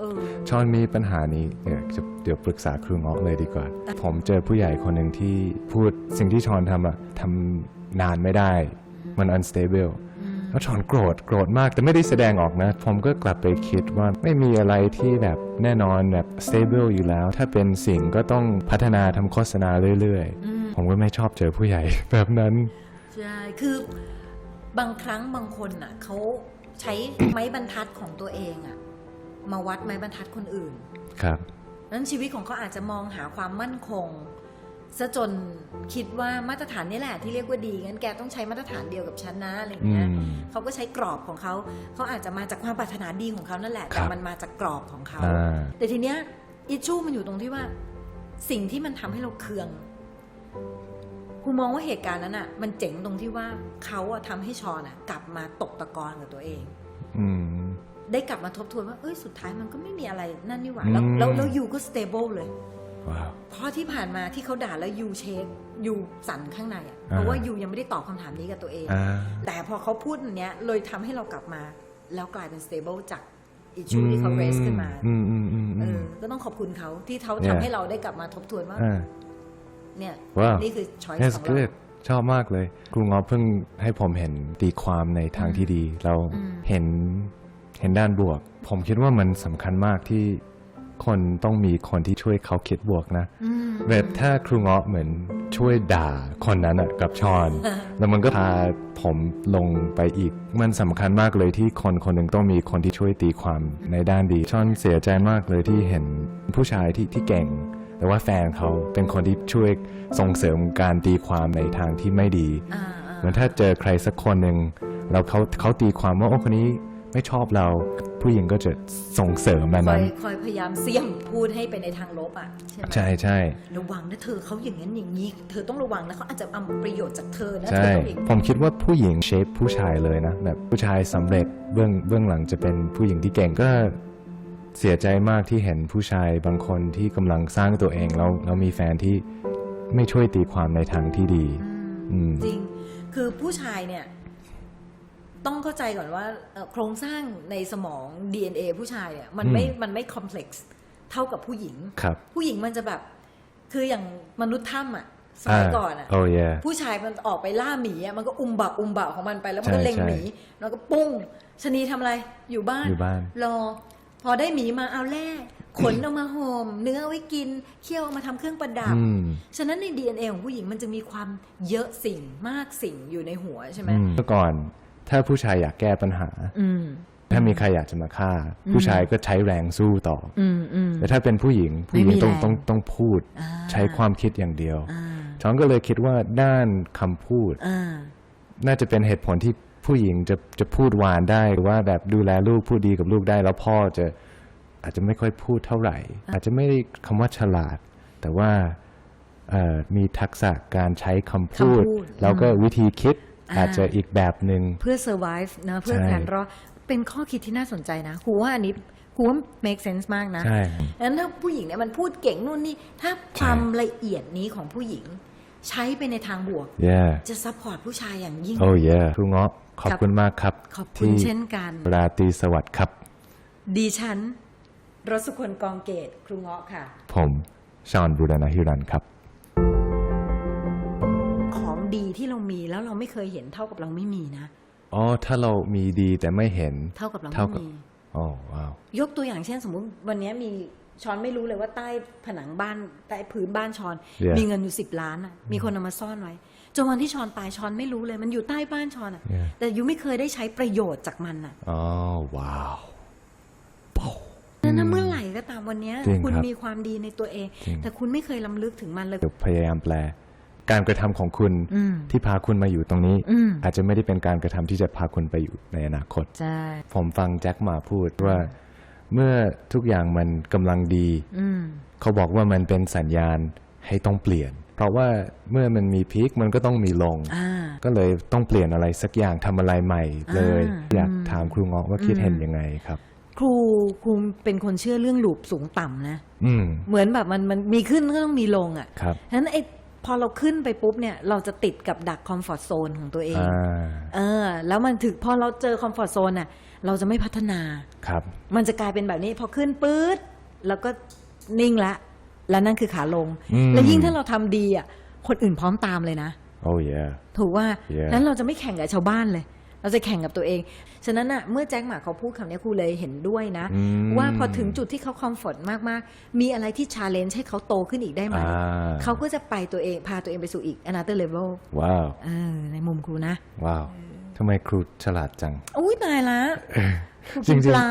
เออ ชอนมีปัญหานี้เดี๋ยวจะเดี๋ยวปรึกษาครูเงาะเลยดีกว่า ผมเจอผู้ใหญ่คนหนึ่งที่พูดสิ่งที่ชอนทำอะทำนานไม่ได้ มัน unstable แล้วชอนโกรธโกรธมาก แต่ไม่ได้แสดงออกนะ ผมก็กลับไปคิดว่าไม่มีอะไรที่แบบแน่นอนแบบ stable อยู่แล้ว ถ้าเป็นสิ่งก็ต้องพัฒนาทำโฆษณาเรื่อยๆผมก็ไม่ชอบเจอผู้ใหญ่ แบบนั้น ใช่ คือบางครั้งบางคนอะเขาใช้ ไม้บรรทัดของตัวเองอะ มาวัดไม้บรรทัดคนอื่น ครับนั้นชีวิตของเขาอาจจะมองหาความมั่นคงซะจนคิดว่ามาตรฐานนี่แหละที่เรียกว่าดีงั้นแกต้องใช้มาตรฐานเดียวกับฉันนะอะไรอย่างเงี้ยอืมเขาก็ใช้กรอบของเขาเขาอาจจะมาจากความปรารถนาดีของเขานั่นแหละครัแต่บมันมาจากกรอบของเขาอ่าแต่ทีเนี้ยอิชชูมันอยู่ตรงที่ว่า สิ่งที่มันทำให้เราเคืองครูมองว่าเหตุการณ์นั้นอะ มันเจ๋งตรงที่ว่าเขาอะทำให้ชอนอะกลับมาตกตะกอนกับตัวเองอืม ได้กลับมาทบทวนว่า เอ้ยสุดท้ายมันก็ไม่มีอะไรนั่นนี่หว่าแล้วอืมแล้วแล้วยูก็สเตเบิลเลยว้าวเพราะที่ผ่านมาที่เขาด่าแล้วยูเช็คยูสั่นข้างในอะอ่าเพราะว่ายูยังไม่ได้ตอบคำถามนี้กับตัวเองอ่าแต่พอเขาพูดอันเนี้ยเลยทำให้เรากลับมา แล้วกลายเป็น stable จากอิชูที่เขา raise ขึ้นมาอืมอืมอืมเออือมก็ต้องขอบคุณเขาที่เขา Yeah ทำให้เราได้กลับมาทบทวนว่าอ่าเนี่ยว้าวนี่คือ choice That's ของเรา good ชอบมากเลยครูงอเพิ่งให้ผมเห็นตีความในทางที่ดี เราอืมเห็น เห็นด้านบวก ผมคิดว่ามันสำคัญมากที่คนต้องมีคนที่ช่วยเขาคิดบวกนะอืมแบบถ้าครูเงาะเหมือนช่วยด่าคนนั้นอะกับชอน แล้วมันก็พาผมลงไปอีก มันสำคัญมากเลยที่คนคนหนึ่งต้องมีคนที่ช่วยตีความในด้านดี ชอนเสียใจมากเลยที่เห็นผู้ชายที่ที่เก่ง แต่ว่าแฟนเขาเป็นคนที่ช่วยส่งเสริมการตีความในทางที่ไม่ดีอ่าเหมือนถ้าเจอใครสักคนหนึ่งแล้วเขาเขาตีความว่าโอ้คนนี้ ไม่ชอบเรา ผู้หญิงก็จะส่งเสริมแบบคอนั้ยนคอยพยายามเสี่ยมพูดให้ไปในทางลบอะใช่ไหมใช่ใช่ระวังนะเธอเขาอย่างนั้นอย่างนี้เธอต้องระวังนะเขาอาจจะเอาประโยชน์จากเธอนะเธใช่ อต้องอย่างนี้ผมคิดว่าผู้หญิงเชฟผู้ชายเลยนะ แบบผู้ชายสำเร็จเบื้องเบื้องหลังจะเป็นผู้หญิงที่เก่งก็เสียใจมากที่เห็นผู้ชายบางคนที่กำลังสร้างตัวเองแล้วแล้วมีแฟนที่ไม่ช่วยตีความในทางที่ดี อืม จริง คือผู้ชายเนี่ย ต้องเข้าใจก่อนว่าเอ่อโครงสร้างในสมอง DNA ผู้ชายเนี่ยมันไม่อืมมันไม่คอมเพล็กซ์เท่ากับผู้หญิงครับผู้หญิงมันจะแบบ คืออย่างมนุษย์ถ้ำอะสมัยก่อนอะโอ้ยผู้ชายมันออกไปล่าหมีอะมันก็อุ้มบะอุ้มบะของมันไปแล้วมันก็ใช่เล็งใช่หมี แล้วก็ปุ้งชะนีทำอะไรอยู่บ้านอยู่บ้านรอ พอได้หมีมาเอาแล่ขนเอามาห่มเนื้อเอาไว้กิน เคี่ยวเอามาทำเครื่องประดับอืมฉะนั้นใน DNA ของผู้หญิงมันจะมีความเยอะสิ่งมากสิ่งอยู่ในหัวใช่ไหมอืมเมื่อก่อน ถ้าผู้ชายอยากแก้ปัญหาอืมถ้ามีใครอยากจะมาฆ่า ผู้ชายก็ใช้แรงสู้ต่อออืมอืมแต่ถ้าเป็นผู้หญิงผู้หญิงไม่มีต้องแรงต้องต้องพูดอ่าใช้ความคิดอย่างเดียวอ่าช้อนก็เลยคิดว่าด้านคำพูดอ่าน่าจะเป็นเหตุผลที่ผู้หญิงจะจะพูดหวานได้หรือว่าแบบดูแลลูกพูดดีกับลูกได้ แล้วพ่อจะอาจจะไม่ค่อยพูดเท่าไหร่ อาจจะไม่ได้คำว่าฉลาด แต่ว่าเอ่อมีทักษะการใช้คำพูดคำพูดแล้วก็วิธีคิด อ่าอาจจะอีกแบบหนึ่งเพื่อ survive นะเพื่อใช่การรอดเป็นข้อคิดที่น่าสนใจนะครูว่าอันนี้ครูว่า make sense มากนะใช่งั้นถ้าผู้หญิงเนี่ยมันพูดเก่งนู่นนี่ถ้าความละเอียดนี้ของผู้หญิง ใช้ไปในทางบวก yeah จะซัพพอร์ตผู้ชายอย่างยิ่ง oh yeah ครูเงาะขอบครับคุณมากครับ ขอบคุณที่เช่นกันราตรีสวัสดิ์ครับดิฉันรสสุคนกองเกตครูเงาะค่ะ ผมชอนบูรณะฮิรันครับของ ดีที่เรามีแล้วเราไม่เคยเห็นเท่ากับเราไม่มีนะ อ๋อ ถ้าเรามีดีแต่ไม่เห็น เท่ากับเราเท่าไม่กับมี อ๋อ ว้าว ยกตัวอย่างเช่น สมมุติวันนี้มีช้อนไม่รู้เลยว่าใต้ผนังบ้านใต้พื้นบ้านช้อน Yeah มีเงินอยู่สิบล้านอะ มีคนเอามาซ่อนไว้จนวันที่ช้อนตายช้อนไม่รู้เลย มันอยู่ใต้บ้านช้อนอะ Yeah แต่ยูไม่เคยได้ใช้ประโยชน์จากมันอะอ๋อ ว้าว นั้นนะเมื่อไหร่ก็ตามวันเนี้ยจริงคุณครับมีความดีในตัวเอง จริง แต่คุณไม่เคยลำลึกถึงมันเลย เดี๋ยวพยายามแปล การกระทำของคุณอืมที่พาคุณมาอยู่ตรงนี้อืมอาจจะไม่ได้เป็นการกระทำที่จะพาคุณไปอยู่ในอนาคตใช่ผมฟังแจ็คหมาพูดว่าเมื่อทุกอย่างมันกำลังดีอืมเขาบอกว่ามันเป็นสัญญาณให้ต้องเปลี่ยน เพราะว่าเมื่อมันมีพีคมันก็ต้องมีลงอ่าก็เลยต้องเปลี่ยนอะไรสักอย่างทำอะไรใหม่เลยอ่าอยากถามครูเงาะว่าคิดเห็นยังไงครับ ครูครูเป็นคนเชื่อเรื่องหลูปสูงต่ำนะอืมเหมือนแบบมันมันมีขึ้นก็ต้องมีลงอะครับฉะนั้นไอ้ พอเราขึ้นไปปุ๊บเนี่ยเราจะติดกับดักคอมฟอร์ทโซนของตัวเองอ่าเออ แล้วมันถึงพอเราเจอคอมฟอร์ทโซนอะ เราจะไม่พัฒนาครับ มันจะกลายเป็นแบบนี้พอขึ้นปื๊ดแล้วก็นิ่งละ แล้วนั่นคือขาลงอืมแล้วยิ่งถ้าเราทำดีอะคนอื่นพร้อมตามเลยนะ โอ้ yeah ถูกว่า Yeah นั้นเราจะไม่แข่งกับชาวบ้านเลย เราจะแข่งกับตัวเอง ฉะนั้นอะเมื่อแจ็คหมาเขาพูดคำนี้ครูเลยเห็นด้วยนะ อืมว่าพอถึงจุดที่เขาคอมฟอร์ตมากๆ มีอะไรที่ชาเลนจ์ให้เขาโตขึ้นอีกได้ไหมอ่าเขาก็จะไปตัวเองพาตัวเองไปสู่อีก another level ว้าวเออในมุมครูนะ ว้าวทำไมครูฉลาดจัง อุ้ยตายละครูจริกินงๆ ปลา